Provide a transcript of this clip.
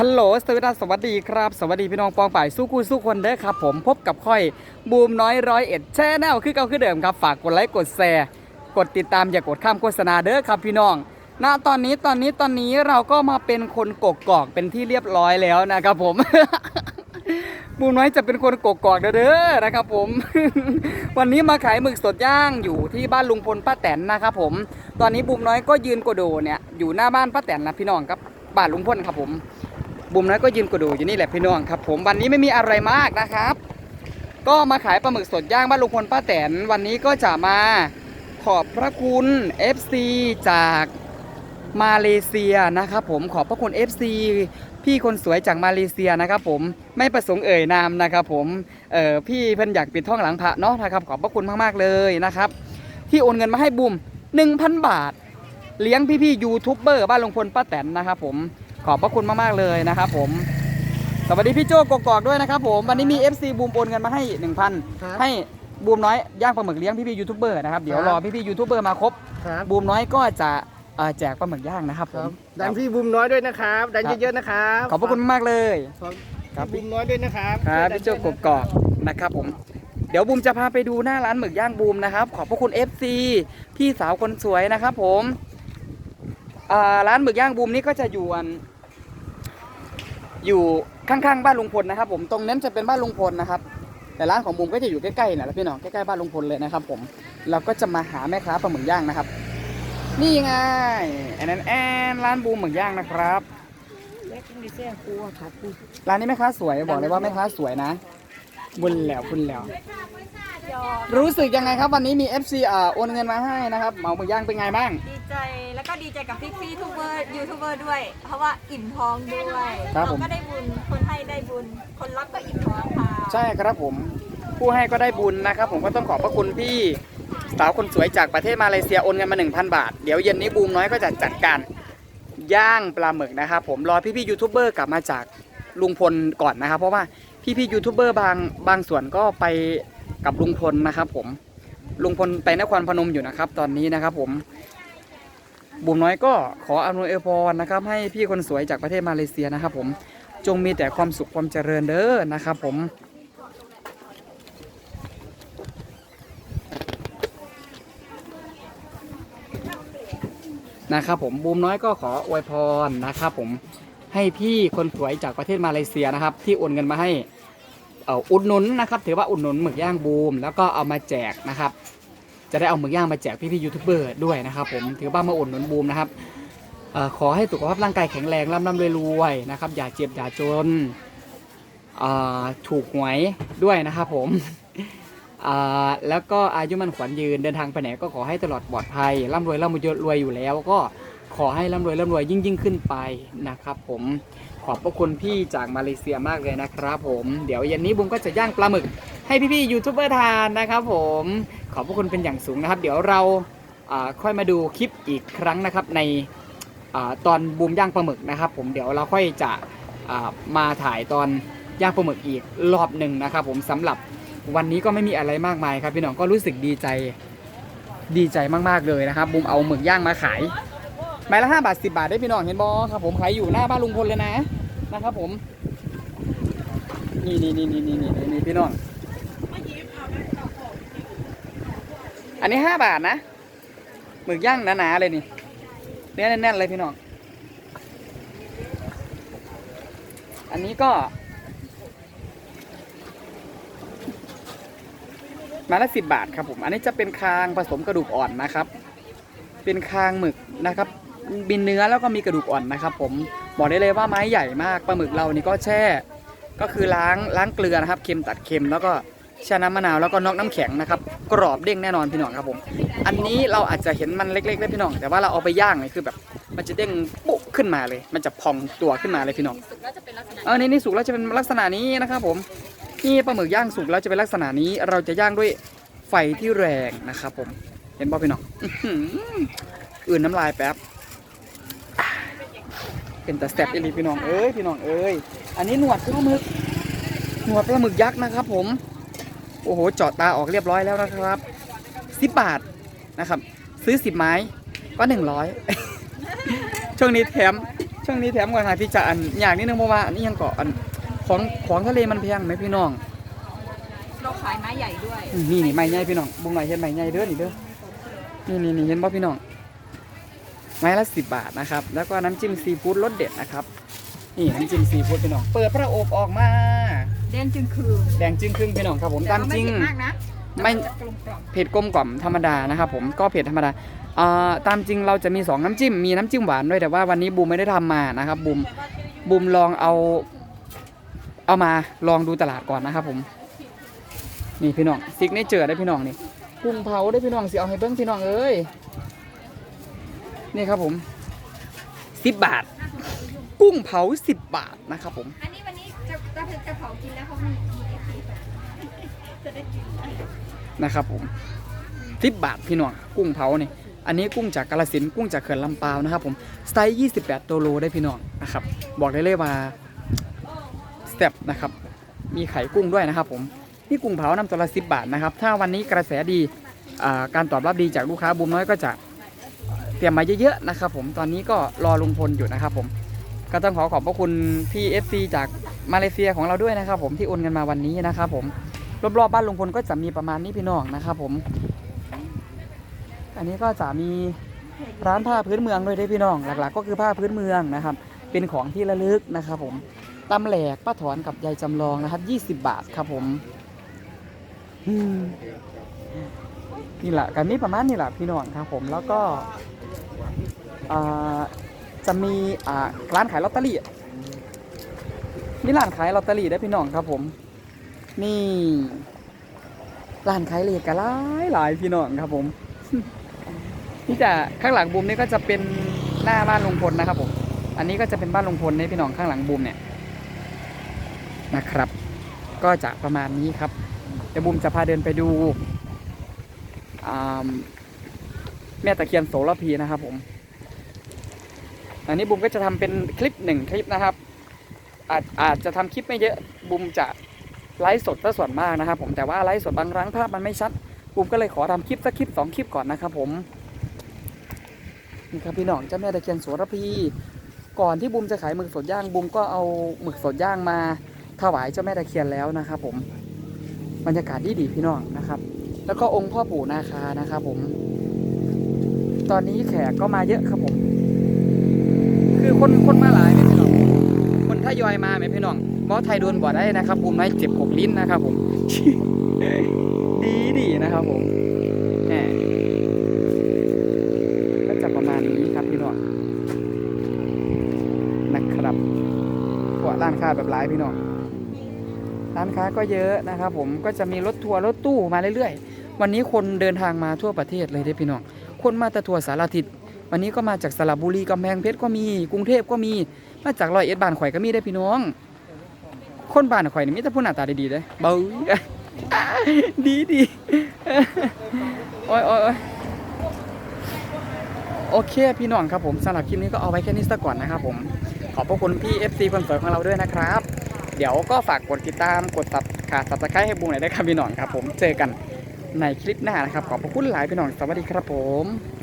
คัลโหลสวัสดีสวัสดีครับ สวัสดีพี่น้องปองฝ่ายสู้คู่สู้คนเด้อครับผมพบกับค่อยบูมน้อยร้อยเอ็ดแชแนลคือเก่าคือเดิมครับ ฝากกดไลค์กดแชร์กดติดตามอย่ากดข้ามโฆษณาเด้อครับพี่น้องณตอนนี้ตอนนี้ตอนนี้เราก็มาเป็นคนกกอกเป็นที่เรียบร้อยแล้วนะครับผมบูมน้อยจะเป็นคนกกอกเด้อนะครับผม วันนี้มาขายหมึกสดย่างอยู่ที่บ้านลุงพลป้าแตนนะครับผม ตอนนี้บูมน้อยก็ยืนกระโดเนี่ยอยู่หน้าบ้านป้าแตนนะพี่น้องครับบ้านลุงพลครับผม บุมน้อยก็ยืนกระดดอยู่นี่แหละพี่น้องครับ ผมวันนี้ไม่มีอะไรมากนะครับ ก็มาขายปลาหมึกสดย่างบ้านลุงพลป้าแตนวันนี้ก็จะมาขอบพระคุณ FC จากมาเลเซียนะครับผมขอบพระคุณ FC พี่คนสวยจากมาเลเซียนะครับผมไม่ประสงค์เอ่ยนามนะครับผมเออพี่เพิ่นอยากปิดท่องหลังพระเนาะนะครับขอบพระคุณมากๆเลยนะครับ ที่โอนเงินมาให้บุม1,000 บาท เลี้ยงพี่ๆยูทูบเบอร์บ้านลุงพลป้าแตนนะครับผม ขอบพระคุณมากๆเลยนะครับผมสวัสดีพี่โจ้กกอกด้วยนะครับผมวันนี้มี FC บูมโอนเงินมาให้1,000ครับให้บูมน้อยย่างปลาหมึกเลี้ยงพี่ๆยูทูบเบอร์นะครับเดี๋ยวครับรอพี่ๆยูทูบเบอร์มาครบ ครับบูมน้อยก็จะเอ่อแจกปลาหมึกย่างนะครับผมดันพี่บุมน้อยด้วยนะครับ ดันเยอะๆนะครับขอบพระคุณมากเลยขอบครับบุมน้อยด้วยนะครับครับดันพี่โจ้กกอกนะครับผม เดี๋ยวบูมจะพาไปดูหน้าร้านหมึกย่างบูมนะครับ ขอบพระคุณ FC พี่สาวคนสวยนะครับผมอ่าร้านหมึกย่างบูมนี่ก็จะอยู่อัน อยู่ข้างๆบ้านลุงพลนะครับ ผมตรงนั้นจะเป็นบ้านลุงพลนะครับ แต่ร้านของบูมก็จะอยู่ใกล้ๆนะแล้วพี่น้องใกล้ๆบ้านลุงพลเลยนะครับ ผมเราก็จะมาหาแม่ค้าปลาหมึกย่างนะครับ นี่ไงอันนั้นแอนร้านบูมหมึกย่างนะครับเล็กมีเสียงกูอะค่ะกูร้านนี้แม่ค้าสวยบอกเลยว่าแม่ค้าสวยนะบุญแล้วบุญแล้ว รู้สึกยังไงครับวันนี้มี FC อ่าโอนเงินมาให้นะครับเหมาหมึกย่างเป็นไงบ้าง ดีใจแล้วก็ดีใจกับพี่พี่ทูบเบอร์ยูทูบเบอร์ด้วย เพราะว่าอิ่มท้องด้วยครับผม เราก็ได้บุญคนให้ได้บุญ คนรับก็อิ่มท้องค่ะใช่ครับผม ผู้ให้ก็ได้บุญนะครับ ผมก็ต้องขอบพระคุณพี่สาวคนสวยจากประเทศมาเลเซียโอนเงินมา 1,000 บาท เดี๋ยวเย็นนี้บูมน้อยก็จะจัดการย่างปลาหมึกนะครับผมรอพี่ๆยูทูบเบอร์กลับมาจากลุงพลก่อนนะครับ เพราะว่าพี่ๆยูทูบเบอร์บางบางส่วนก็ไป กับลุงพลนะครับผมลุงพลไปนครพนมอยู่นะครับ ตอนนี้นะครับผมบูมน้อยก็ขออำนวยอวยพรนะครับ ให้พี่คนสวยจากประเทศมาเลเซียนะครับ ผมจงมีแต่ความสุขความเจริญเด้อนะครับ ผมนะครับผมบูมน้อยก็ขออวยพรนะครับผมให้พี่คนสวยจากประเทศมาเลเซียนะครับ ที่โอนเงินมาให้ อุดหนุนนะครับถือว่าอุดหนุนหมึกย่างบูม แล้วก็เอามาแจกนะครับ จะได้เอาหมึกย่างมาแจกพี่ๆยูทูบเบอร์ด้วยนะครับผมถือว่ามาอุดหนุนบูมนะครับอขอให้สุขภาพร่างกายแข็งแรงร่ำร่ำรวยๆนะครับ อย่าเจ็บอย่าจนถูกหวยด้วยนะครับผมแล้วก็อายุมันขวัญยืนเดินทางไปไหนก็ขอให้ตลอดปลอดภัยร่ำรวยร่ำรวยรวยอยู่แล้ว ก็ขอให้ร่ำรวยร่ำรวยยิ่งยิ่งขึ้นไปนะครับผม ขอบพระคุณพี่จากมาเลเซียมากเลยนะครับผมเดี๋ยวเย็นนี้บุ้มก็จะย่างปลาหมึก ให้พี่ๆยูทูบเบอร์ทานนะครับผมขอบพระคุณเป็นอย่างสูงนะครับ เดี๋ยวเราค่อยมาดูคลิปอีกครั้งนะครับในอตอนบูมย่างปลาหมึกนะครับ ผมเดี๋ยวเราค่อยจะมาถ่ายตอนย่างปลาหมึกอีกรอบหนึ่งนะครับ ผมสำหรับวันนี้ก็ไม่มีอะไรมากมายครับพี่น้องก็รู้สึกดีใจดีใจมากๆเลยนะครับบุมเอาหมึกย่างมาขาย ไม้ละห้าบาทสิบาทได้พี่น้องเห็นบอครับผมขายอยู่หน้าบ้านลุงพลเลยนะนะครับผม นี่นี่นี่นี่นี่นี่นี่พี่น้อง อันนี้ห้าบาทนะหมึกย่างหนาๆเลยนี่เนื้อแน่นๆเลยพี่น้อง อันนี้ก็มาละสิบบาทครับผม อันนี้จะเป็นคางผสมกระดูกอ่อนนะครับ เป็นคางหมึกนะครับ มีเนื้อแล้วก็มีกระดูกอ่อนนะครับ ผมบอกได้เลยว่าไม้ใหญ่มากปลาหมึกเรานี่ก็แช่ ก็คือล้างล้างเกลือนะครับเค็มตัดเค็มแล้วก็แช่น้ำมะนาวแล้วก็นอกน้ำแข็งนะครับกรอบเด้งแน่นอนพี่น้องครับผมอันนี้เราอาจจะเห็นมันเล็กๆนะพี่น้อง แต่ว่าเราเอาไปย่างเนี่ยคือแบบ มันจะเด้งปุ๊บขึ้นมาเลย มันจะพองตัวขึ้นมาเลยพี่น้องสุกแล้วจะเป็นลักษณะเออนี่นี่สุกแล้วจะเป็นลักษณะนี้นะครับผมนี่ปลาหมึกย่างสุกแล้วจะเป็นลักษณะนี้ เราจะย่างด้วยไฟที่แรงนะครับผมเห็นป่ะพี่น้องอื้อหืออื่นน้ำลายแป๊บอ่า เป็นแต่แซ่บอีหลีพี่น้องเอ้ยพี่น้องเอ้ยอันนี้หนวดปลาหมึกหนวดปลาหมึกยักษ์นะครับ ผมโอ้โหเจาะตาออกเรียบร้อยแล้วนะครับสิบบาทนะครับ ซื้อสิบไม้ก็หนึ่งร้อยช่วงนี้แถมช่วงนี้แถมก่อนค่ะพี่จะอันอย่างนิดนึงเพราะว่าอันนี้ยังเกาะอันของของทะเลมันแพงไหมพี่น้องเราขายไม้ใหญ่ด้วยอืมนี่นี่ไม้ใหญ่พี่น้องบุ้งหน่อยเห็นไม้ใหญ่เด้อนี่เด้อนี่นี่นี่เห็นป่ะพี่น้อง ไม้ละสิบบาทนะครับ แล้วก็น้ำจิ้มซีฟู้ดรสเด็ดนะครับ นี่น้ำจิ้มซีฟู้ดพี่น้อง เปิดพระอบออกมาเด่นจึงคือแดงจึงครึ่งพี่น้องครับผมตามจริงแต่ว่ไเผ็ดมากนะไม่จะกลมกล่อมเผ็ดกลมกล่อมธรรมดานะครับผมก็เผ็ดธรรมดาอ่าตามจริงเราจะมีสองน้ำจิ้ม มีน้ำจิ้มหวานด้วยแต่ว่าวันนี้บูมไม่ได้ทำมานะครับบูมบูมลองเอาเอามาลองดูตลาดก่อนนะครับผมนี่พี่น้องซิกเนเจอร์ได้พี่น้องนี่กุ้งเผาได้พี่น้องสิเอาให้เบิ้งพี่น้องเอ้ย นี่ครับผมสิบบาท กุ้งเผาสิบบาทนะครับผม อันนี้วันนี้จะจะจะเผากินแล้วเขามีมีเอฟซีจะได้กินนะครับผมสิบบาทพี่น้องกุ้งเผานี่อันนี้กุ้งจากกาลสินธุ์กุ้งจากเขื่อนลำปาวนะครับผมไซส์28ตัวโลได้พี่น้องนะครับ บอกได้เลยว่าสเต็ปนะครับ มีไข่กุ้งด้วยนะครับผมนี่กุ้งเผานำตัวละสิบบาทนะครับ ถ้าวันนี้กระแสดีอ่าการตอบรับดีจากลูกค้าบูมน้อยก็จะ เตรียมมาเยอะๆนะครับ ผมตอนนี้ก็รอลุงพลอยู่นะครับ ผมก็ต้องขอขอบพระคุณพี่เอฟซีจากมาเลเซียของเราด้วยนะครับ ผมที่โอนกันมาวันนี้นะครับผมรอบๆบ้านลุงพลก็จะมีประมาณนี้พี่น้องนะครับผม อันนี้ก็จะมีร้านผ้าพื้นเมืองด้วยเด้พี่น้อง หลัก ๆ ก็คือผ้าพื้นเมืองนะครับ เป็นของที่ระลึกนะครับผมตำแหลกป้าถอนกับยายจำลองนะครับ20 บาทครับผมนี่แหละกันนี้ประมาณนี้แหละพี่น้องครับผมแล้วก็ จะมีร้านขายลอตเตอรี่นี่ร้านขายลอตเตอรี่ได้พี่น้องครับผม นี่ร้านขายเลขกะหลายหลายพี่น้องครับผมที่จะข้างหลังบูมนี่ก็จะเป็นหน้าบ้านลุงพลนะครับผม อันนี้ก็จะเป็นบ้านลุงพลในพี่น้องข้างหลังบูมเนี่ยนะครับ ก็จะประมาณนี้ครับ เดี๋ยวบูมจะพาเดินไปดูอ่า แม่ตะเคียนโสระพีนะครับผม อันนี้บูมก็จะทำเป็นคลิปหนึ่งคลิปนะครับ อาจอาจจะทำคลิปไม่เยอะบูมจะไลฟ์สดซะส่วนมากนะครับ ผมแต่ว่าไลฟ์สดบางครั้งภาพมันไม่ชัดบูมก็เลยขอทำคลิปสักคลิปสองคลิปก่อนนะครับ ผมนี่ครับพี่น้องเจ้าแม่ตะเคียนโสระพี ก่อนที่บูมจะขายหมึกสดย่างบูมก็เอาหมึกสดย่างมาถวายเจ้าแม่ตะเคียนแล้วนะครับ ผมบรรยากาศดีดีพี่น้องนะครับ แล้วก็องค์พ่อปู่นาคานะครับ ผม ตอนนี้แขกก็มาเยอะครับผม คือคนคนมาหลายไหมพี่น้อง คนทยอยมาไหมพี่น้องบอสไทยโดนบ่ได้นะครับบูมน้อยเจ็บหกลิ้นนะครับผม ดีดีนะครับผมแหมก็จะประมาณนี้ครับพี่น้องนะครับพวกร้านค้าแบบหลายพี่น้องร้านค้าก็เยอะนะครับผมก็จะมีรถทัวร์รถตู้มาเรื่อยๆ วันนี้คนเดินทางมาทั่วประเทศเลยเด้พี่น้อง คนมาแต่ทั่วสารทิศวันนี้ก็มาจากสระบุรีกำแพงเพชรก็มีกรุงเทพก็มี มาจากร้อยเอ็ดบ้านข่อยก็มีได้อพี่น้อง คนบ้านข่อยนี่มีแต่ผู้หน้าตาดีๆเด้อเบ้ยดีดีโอ้ยโอ้ยโอ้ยโอเคพี่น้องครับผมสำหรับคลิปนี้ก็เอาไว้แค่นี้ซะก่อนนะครับผมขอบพระคุณพี่ FC คนสวยของเราด้วยนะครับ เดี๋ยวก็ฝากกดติดตามกดตับขาดสับสไครต์ให้บูมหน่อยได้ครับพี่น้องครับผมเจอกัน ในคลิปหน้านะครับ ขอบพระคุณหลายพี่น้องสวัสดีครับผม